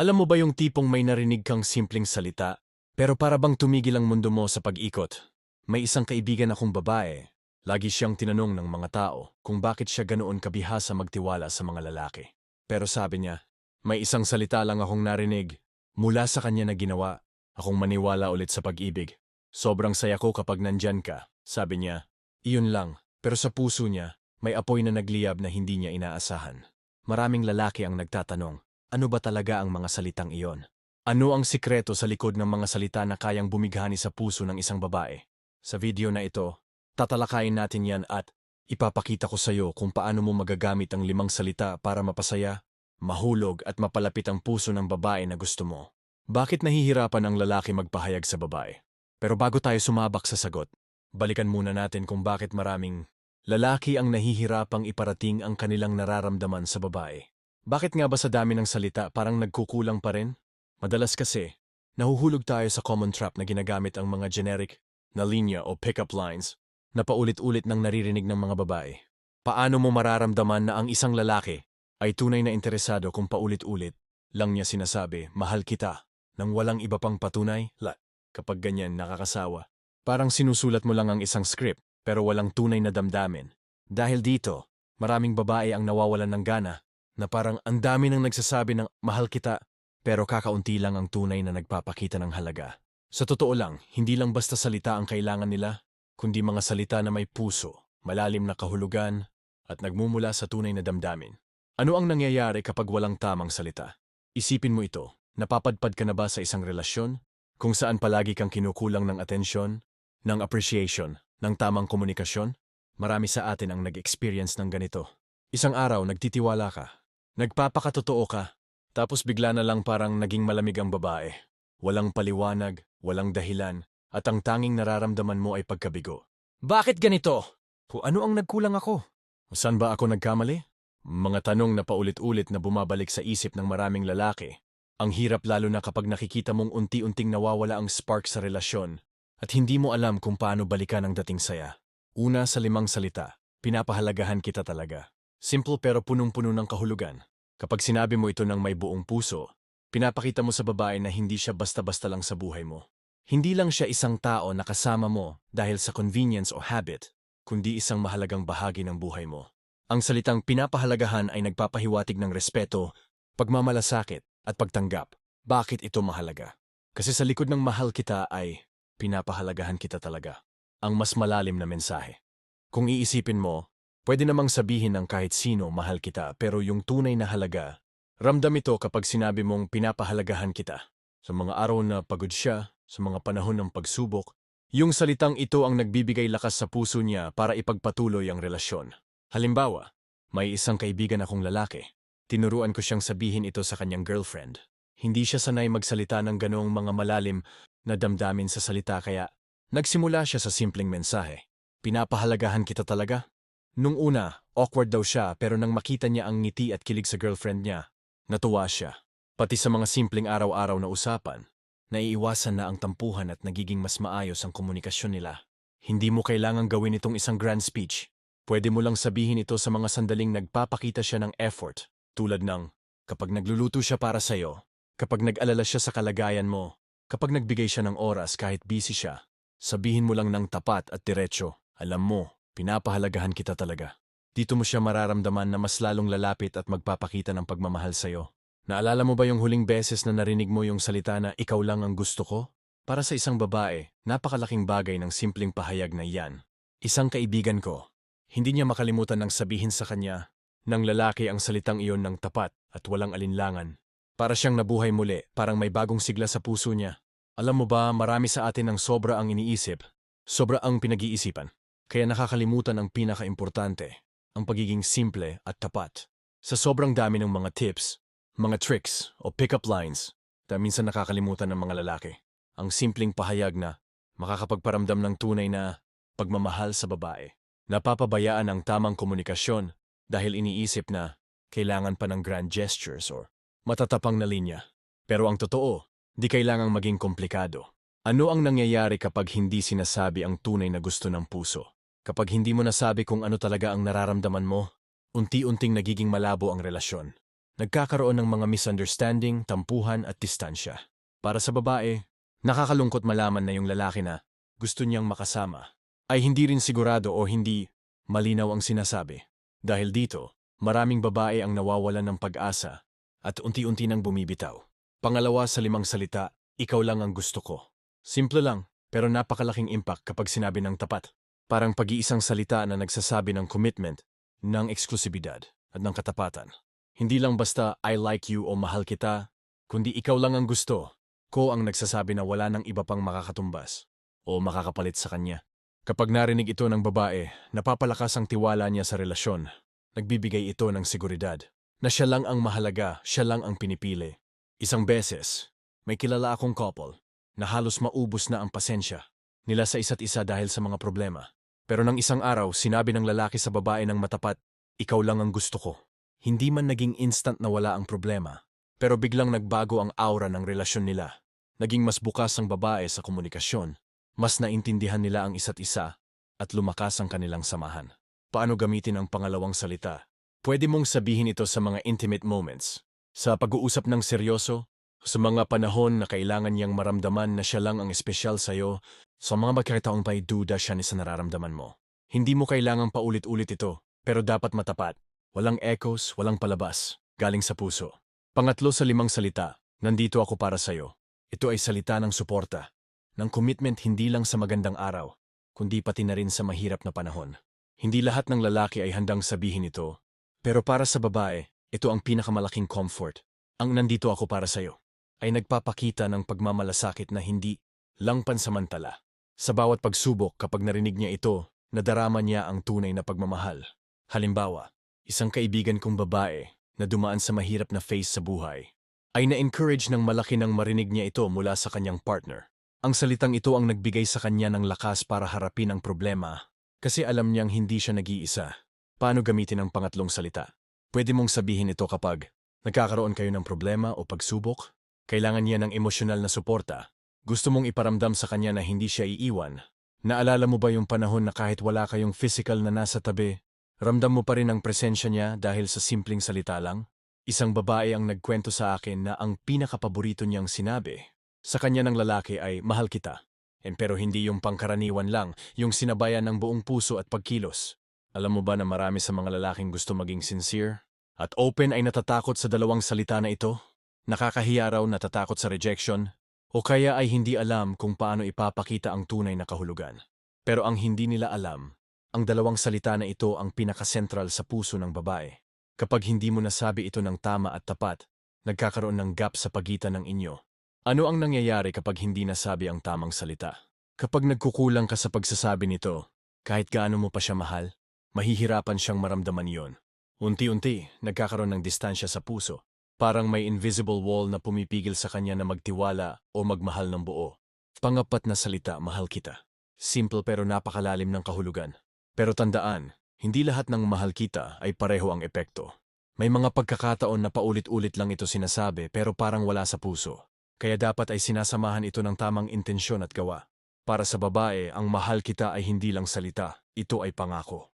Alam mo ba yung tipong may narinig kang simpleng salita, pero para bang tumigil ang mundo mo sa pag-ikot? May isang kaibigan akong babae. Lagi siyang tinanong ng mga tao kung bakit siya ganoon kabihasa magtiwala sa mga lalaki. Pero sabi niya, may isang salita lang akong narinig. Mula sa kanya na ginawa, akong maniwala ulit sa pag-ibig. Sobrang saya ko kapag nandyan ka, sabi niya. Iyon lang, pero sa puso niya, may apoy na nagliyab na hindi niya inaasahan. Maraming lalaki ang nagtatanong, ano ba talaga ang mga salitang iyon? Ano ang sikreto sa likod ng mga salita na kayang bumighani sa puso ng isang babae? Sa video na ito, tatalakayin natin yan at ipapakita ko sa iyo kung paano mo magagamit ang limang salita para mapasaya, mahulog at mapalapit ang puso ng babae na gusto mo. Bakit nahihirapan ang lalaki magpahayag sa babae? Pero bago tayo sumabak sa sagot, balikan muna natin kung bakit maraming lalaki ang nahihirapang iparating ang kanilang nararamdaman sa babae. Bakit nga ba sa dami ng salita parang nagkukulang pa rin? Madalas kasi, nahuhulog tayo sa common trap na ginagamit ang mga generic na linya o pick-up lines na paulit-ulit ng naririnig ng mga babae. Paano mo mararamdaman na ang isang lalaki ay tunay na interesado kung paulit-ulit lang niya sinasabi, mahal kita, nang walang iba pang patunay? La, kapag ganyan nakakasawa. Parang sinusulat mo lang ang isang script pero walang tunay na damdamin. Dahil dito, maraming babae ang nawawalan ng gana na parang ang dami nang nagsasabi ng mahal kita pero kakaunti lang ang tunay na nagpapakita ng halaga. Sa totoo lang, hindi lang basta salita ang kailangan nila, kundi mga salita na may puso, malalim na kahulugan, at nagmumula sa tunay na damdamin. Ano ang nangyayari kapag walang tamang salita? Isipin mo ito, napapadpad ka na ba sa isang relasyon kung saan palagi kang kinukulang ng atensyon, ng appreciation, ng tamang komunikasyon? Marami sa atin ang nag-experience ng ganito. Isang araw nagtitiwala ka, nagpapakatotoo ka, tapos bigla na lang parang naging malamig ang babae. Walang paliwanag, walang dahilan, at ang tanging nararamdaman mo ay pagkabigo. Bakit ganito? Kung ano ang nagkulang ako? Saan ba ako nagkamali? Mga tanong na paulit-ulit na bumabalik sa isip ng maraming lalaki. Ang hirap lalo na kapag nakikita mong unti-unting nawawala ang spark sa relasyon at hindi mo alam kung paano balikan ang dating saya. Una sa limang salita, pinapahalagahan kita talaga. Simple pero punong-puno ng kahulugan. Kapag sinabi mo ito ng may buong puso, pinapakita mo sa babae na hindi siya basta-basta lang sa buhay mo. Hindi lang siya isang tao na kasama mo dahil sa convenience o habit, kundi isang mahalagang bahagi ng buhay mo. Ang salitang pinapahalagahan ay nagpapahiwatig ng respeto, pagmamalasakit at pagtanggap. Bakit ito mahalaga? Kasi sa likod ng mahal kita ay pinapahalagahan kita talaga. Ang mas malalim na mensahe. Kung iisipin mo, pwede namang sabihin ng kahit sino mahal kita pero yung tunay na halaga, ramdam ito kapag sinabi mong pinapahalagahan kita. Sa mga araw na pagod siya, sa mga panahon ng pagsubok, yung salitang ito ang nagbibigay lakas sa puso niya para ipagpatuloy ang relasyon. Halimbawa, may isang kaibigan akong lalaki. Tinuruan ko siyang sabihin ito sa kanyang girlfriend. Hindi siya sanay magsalita ng ganoong mga malalim na damdamin sa salita kaya nagsimula siya sa simpleng mensahe. Pinapahalagahan kita talaga? Nung una, awkward daw siya pero nang makita niya ang ngiti at kilig sa girlfriend niya, natuwa siya. Pati sa mga simpleng araw-araw na usapan, naiiwasan na ang tampuhan at nagiging mas maayos ang komunikasyon nila. Hindi mo kailangang gawin itong isang grand speech. Pwede mo lang sabihin ito sa mga sandaling nagpapakita siya ng effort, tulad ng kapag nagluluto siya para sa'yo, kapag nag-alala siya sa kalagayan mo, kapag nagbigay siya ng oras kahit busy siya. Sabihin mo lang ng tapat at diretsyo, alam mo, pinapahalagahan kita talaga. Dito mo siya mararamdaman na mas lalong lalapit at magpapakita ng pagmamahal sa'yo. Naalala mo ba yung huling beses na narinig mo yung salita na ikaw lang ang gusto ko? Para sa isang babae, napakalaking bagay ng simpleng pahayag na iyan. Isang kaibigan ko, hindi niya makalimutan ng sabihin sa kanya ng lalaki ang salitang iyon ng tapat at walang alinlangan. Para siyang nabuhay muli, parang may bagong sigla sa puso niya. Alam mo ba, marami sa atin ang sobra ang iniisip, sobra ang pinag-iisipan. Kaya nakakalimutan ang pinaka-importante, ang pagiging simple at tapat. Sa sobrang dami ng mga tips, mga tricks o pick-up lines na minsan nakakalimutan ng mga lalaki. Ang simpleng pahayag na makakapagparamdam ng tunay na pagmamahal sa babae. Napapabayaan ang tamang komunikasyon dahil iniisip na kailangan pa ng grand gestures or matatapang na linya. Pero ang totoo, di kailangang maging komplikado. Ano ang nangyayari kapag hindi sinasabi ang tunay na gusto ng puso? Kapag hindi mo nasabi kung ano talaga ang nararamdaman mo, unti-unting nagiging malabo ang relasyon. nagkakaroon ng mga misunderstanding, tampuhan at distansya. Para sa babae, nakakalungkot malaman na yung lalaki na gusto niyang makasama ay hindi rin sigurado o hindi malinaw ang sinasabi. Dahil dito, maraming babae ang nawawalan ng pag-asa at unti-unti nang bumibitaw. Pangalawa sa limang salita, ikaw lang ang gusto ko. Simple lang, pero napakalaking impact kapag sinabi ng tapat. Parang pag-iisang salita na nagsasabi ng commitment, ng eksklusibidad at ng katapatan. Hindi lang basta I like you o mahal kita, kundi ikaw lang ang gusto. Ko ang nagsasabi na wala nang iba pang makakatumbas o makakapalit sa kanya. Kapag narinig ito ng babae, napapalakas ang tiwala niya sa relasyon. Nagbibigay ito ng seguridad na siya lang ang mahalaga, siya lang ang pinipili. Isang beses, may kilala akong couple na halos maubos na ang pasensya nila sa isa't isa dahil sa mga problema. Pero nang isang araw, sinabi ng lalaki sa babae ng matapat, ikaw lang ang gusto ko. Hindi man naging instant na wala ang problema, pero biglang nagbago ang aura ng relasyon nila. Naging mas bukas ang babae sa komunikasyon, mas naintindihan nila ang isa't isa, at lumakas ang kanilang samahan. Paano gamitin ang pangalawang salita? Pwede mong sabihin ito sa mga intimate moments, sa pag-uusap ng seryoso, sa mga panahon na kailangan niyang maramdaman na siya lang ang espesyal sa'yo, sa mga magkakataong may duda siya ni sa nararamdaman mo. Hindi mo kailangang paulit-ulit ito, pero dapat matapat. Walang echoes, walang palabas, galing sa puso. Pangatlo sa limang salita, nandito ako para sa'yo. Ito ay salita ng suporta, ng commitment hindi lang sa magandang araw, kundi pati na rin sa mahirap na panahon. Hindi lahat ng lalaki ay handang sabihin ito, pero para sa babae, ito ang pinakamalaking comfort. Ang nandito ako para sa'yo ay nagpapakita ng pagmamalasakit na hindi lang pansamantala. Sa bawat pagsubok kapag narinig niya ito, nadarama niya ang tunay na pagmamahal. Halimbawa, isang kaibigan kong babae na dumaan sa mahirap na phase sa buhay ay na-encourage ng malaki nang marinig niya ito mula sa kanyang partner. Ang salitang ito ang nagbigay sa kanya ng lakas para harapin ang problema kasi alam niyang hindi siya nag-iisa. Paano gamitin ang pangatlong salita? Pwede mong sabihin ito kapag nagkakaroon kayo ng problema o pagsubok, kailangan niya ng emosyonal na suporta, gusto mong iparamdam sa kanya na hindi siya iiwan. Naalala mo ba yung panahon na kahit wala kayong physical na nasa tabi, ramdam mo pa rin ang presensya niya dahil sa simpleng salita lang? Isang babae ang nagkwento sa akin na ang pinakapaborito niyang sinabi sa kanya ng lalaki ay mahal kita. And pero hindi yung pangkaraniwan lang, yung sinabayan ng buong puso at pagkilos. Alam mo ba na marami sa mga lalaking gusto maging sincere? At open ay natatakot sa dalawang salita na ito? Nakakahiya raw natatakot sa rejection? O kaya ay hindi alam kung paano ipapakita ang tunay na kahulugan. Pero ang hindi nila alam, ang dalawang salita na ito ang pinakasentral sa puso ng babae. Kapag hindi mo nasabi ito ng tama at tapat, nagkakaroon ng gap sa pagitan ng inyo. Ano ang nangyayari kapag hindi nasabi ang tamang salita? Kapag nagkukulang ka sa pagsasabi nito, kahit gaano mo pa siya mahal, mahihirapan siyang maramdaman yon. Unti-unti, nagkakaroon ng distansya sa puso. Parang may invisible wall na pumipigil sa kanya na magtiwala o magmahal ng buo. Pangapat na salita, mahal kita. Simple pero napakalalim ng kahulugan. Pero tandaan, hindi lahat ng mahal kita ay pareho ang epekto. May mga pagkakataon na paulit-ulit lang ito sinasabi pero parang wala sa puso. Kaya dapat ay sinasamahan ito ng tamang intensyon at gawa. Para sa babae, ang mahal kita ay hindi lang salita, ito ay pangako.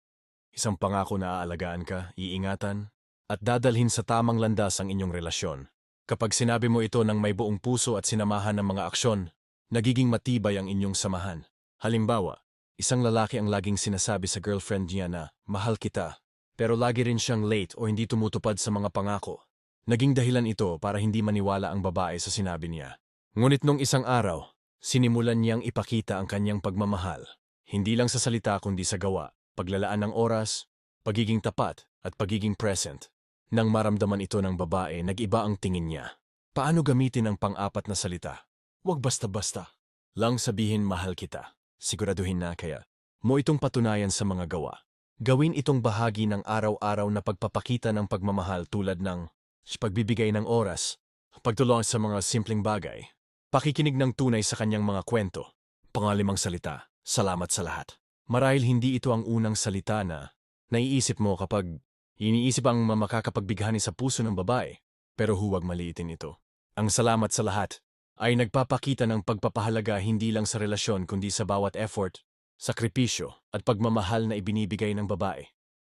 Isang pangako na aalagaan ka, iingatan, at dadalhin sa tamang landas ang inyong relasyon. Kapag sinabi mo ito ng may buong puso at sinamahan ng mga aksyon, nagiging matibay ang inyong samahan. Halimbawa, Isang lalaki ang laging sinasabi sa girlfriend niya na, mahal kita, pero lagi rin siyang late o hindi tumutupad sa mga pangako. Naging dahilan ito para hindi maniwala ang babae sa sinabi niya. Ngunit nung isang araw, sinimulan niyang ipakita ang kanyang pagmamahal. Hindi lang sa salita kundi sa gawa, paglalaan ng oras, pagiging tapat, at pagiging present. Nang maramdaman ito ng babae, nag-iba ang tingin niya. Paano gamitin ang pang-apat na salita? Huwag basta-basta. Lang sabihin mahal kita. Siguraduhin na kaya mo itong patunayan sa mga gawa. Gawin itong bahagi ng araw-araw na pagpapakita ng pagmamahal tulad ng pagbibigay ng oras, pagtulong sa mga simpleng bagay, pakikinig ng tunay sa kanyang mga kwento, pangalimang salita, salamat sa lahat. Marahil hindi ito ang unang salita na naiisip mo kapag iniisip ang makakapagbigani sa puso ng babae, pero huwag maliitin ito. Ang salamat sa lahat ay nagpapakita ng pagpapahalaga hindi lang sa relasyon kundi sa bawat effort, sakripisyo at pagmamahal na ibinibigay ng babae.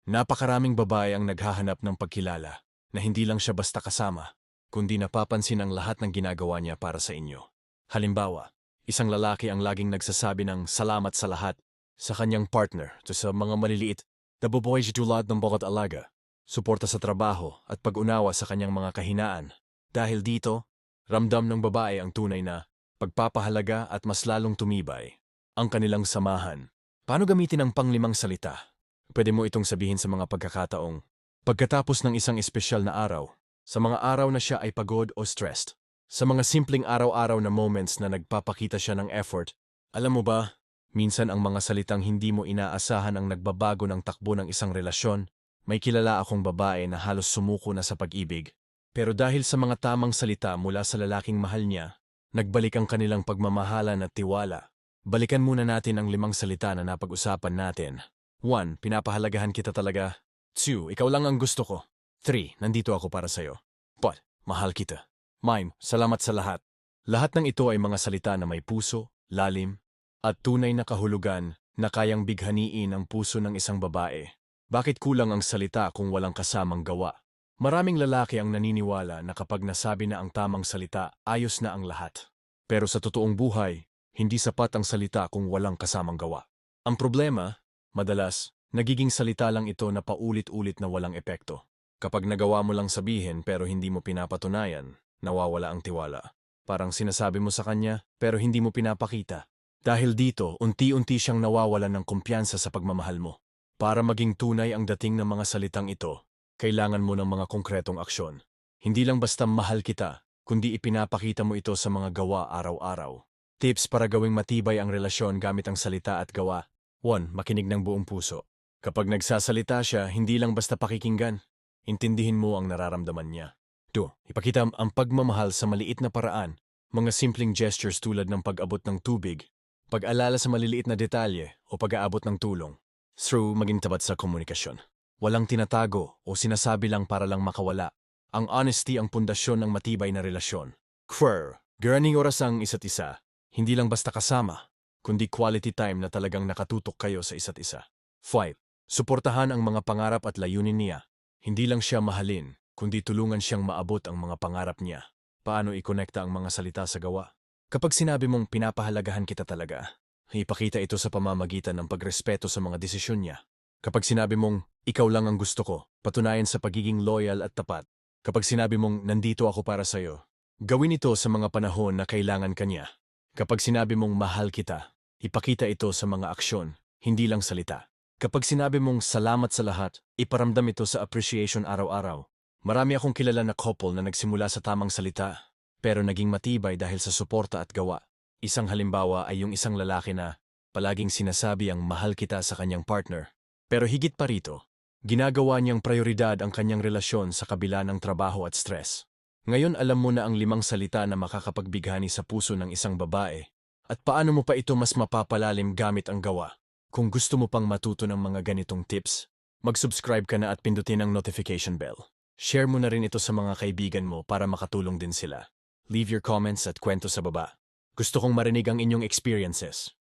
Napakaraming babae ang naghahanap ng pagkilala, na hindi lang siya basta kasama, kundi napapansin ang lahat ng ginagawa niya para sa inyo. Halimbawa, isang lalaki ang laging nagsasabi ng salamat sa lahat sa kanyang partner to sa mga maliliit na siya tulad ng bawat alaga, suporta sa trabaho at pag-unawa sa kanyang mga kahinaan. Dahil dito, ramdam ng babae ang tunay na pagpapahalaga at mas lalong tumibay ang kanilang samahan. Paano gamitin ang panglimang salita? Pwede mo itong sabihin sa mga pagkakataong pagkatapos ng isang espesyal na araw, sa mga araw na siya ay pagod o stressed, sa mga simpleng araw-araw na moments na nagpapakita siya ng effort. Alam mo ba, minsan ang mga salitang hindi mo inaasahan ang nagbabago ng takbo ng isang relasyon. May kilala akong babae na halos sumuko na sa pag-ibig. Pero dahil sa mga tamang salita mula sa lalaking mahal niya, nagbalik ang kanilang pagmamahalan at tiwala. Balikan muna natin ang limang salita na napag-usapan natin. 1. Pinapahalagahan kita talaga. 2. Ikaw lang ang gusto ko. 3. Nandito ako para sa'yo. 4. Mahal kita. Mime, salamat sa lahat. Lahat ng ito ay mga salita na may puso, lalim, at tunay na kahulugan na kayang bighaniin ang puso ng isang babae. Bakit kulang ang salita kung walang kasamang gawa? Maraming lalaki ang naniniwala na kapag nasabi na ang tamang salita, ayos na ang lahat. Pero sa totoong buhay, hindi sapat ang salita kung walang kasamang gawa. Ang problema, madalas, nagiging salita lang ito na paulit-ulit na walang epekto. Kapag nagawa mo lang sabihin pero hindi mo pinapatunayan, nawawala ang tiwala. Parang sinasabi mo sa kanya pero hindi mo pinapakita. Dahil dito, unti-unti siyang nawawalan ng kumpiyansa sa pagmamahal mo. Para maging tunay ang dating ng mga salitang ito, kailangan mo ng mga konkretong aksyon. Hindi lang basta mahal kita, kundi ipinapakita mo ito sa mga gawa araw-araw. Tips para gawing matibay ang relasyon gamit ang salita at gawa. 1. Makinig ng buong puso. Kapag nagsasalita siya, hindi lang basta pakikinggan. Intindihin mo ang nararamdaman niya. 2. Ipakita ang pagmamahal sa maliit na paraan. Mga simpleng gestures tulad ng pag-abot ng tubig, pag-alala sa maliliit na detalye o pag-aabot ng tulong. Through maging tabat sa komunikasyon. Walang tinatago o sinasabi lang para lang makawala. Ang honesty ang pundasyon ng matibay na relasyon. Queer, guraning oras ang isa't isa. Hindi lang basta kasama, kundi quality time na talagang nakatutok kayo sa isa't isa. 5. Suportahan ang mga pangarap at layunin niya. Hindi lang siya mahalin, kundi tulungan siyang maabot ang mga pangarap niya. Paano ikonekta ang mga salita sa gawa? Kapag sinabi mong pinapahalagahan kita talaga, ipakita ito sa pamamagitan ng pagrespeto sa mga desisyon niya. Kapag sinabi mong, ikaw lang ang gusto ko, patunayan sa pagiging loyal at tapat. Kapag sinabi mong, nandito ako para sa'yo, gawin ito sa mga panahon na kailangan kanya. Kapag sinabi mong mahal kita, ipakita ito sa mga aksyon, hindi lang salita. Kapag sinabi mong salamat sa lahat, iparamdam ito sa appreciation araw-araw. Marami akong kilala na couple na nagsimula sa tamang salita, pero naging matibay dahil sa suporta at gawa. Isang halimbawa ay yung isang lalaki na palaging sinasabi ang mahal kita sa kanyang partner. Pero higit pa rito, ginagawa niyang prioridad ang kanyang relasyon sa kabila ng trabaho at stress. Ngayon alam mo na ang limang salita na makakapagbighani sa puso ng isang babae at paano mo pa ito mas mapapalalim gamit ang gawa. Kung gusto mo pang matuto ng mga ganitong tips, mag-subscribe ka na at pindutin ang notification bell. Share mo na rin ito sa mga kaibigan mo para makatulong din sila. Leave your comments at kwento sa baba. Gusto kong marinig ang inyong experiences.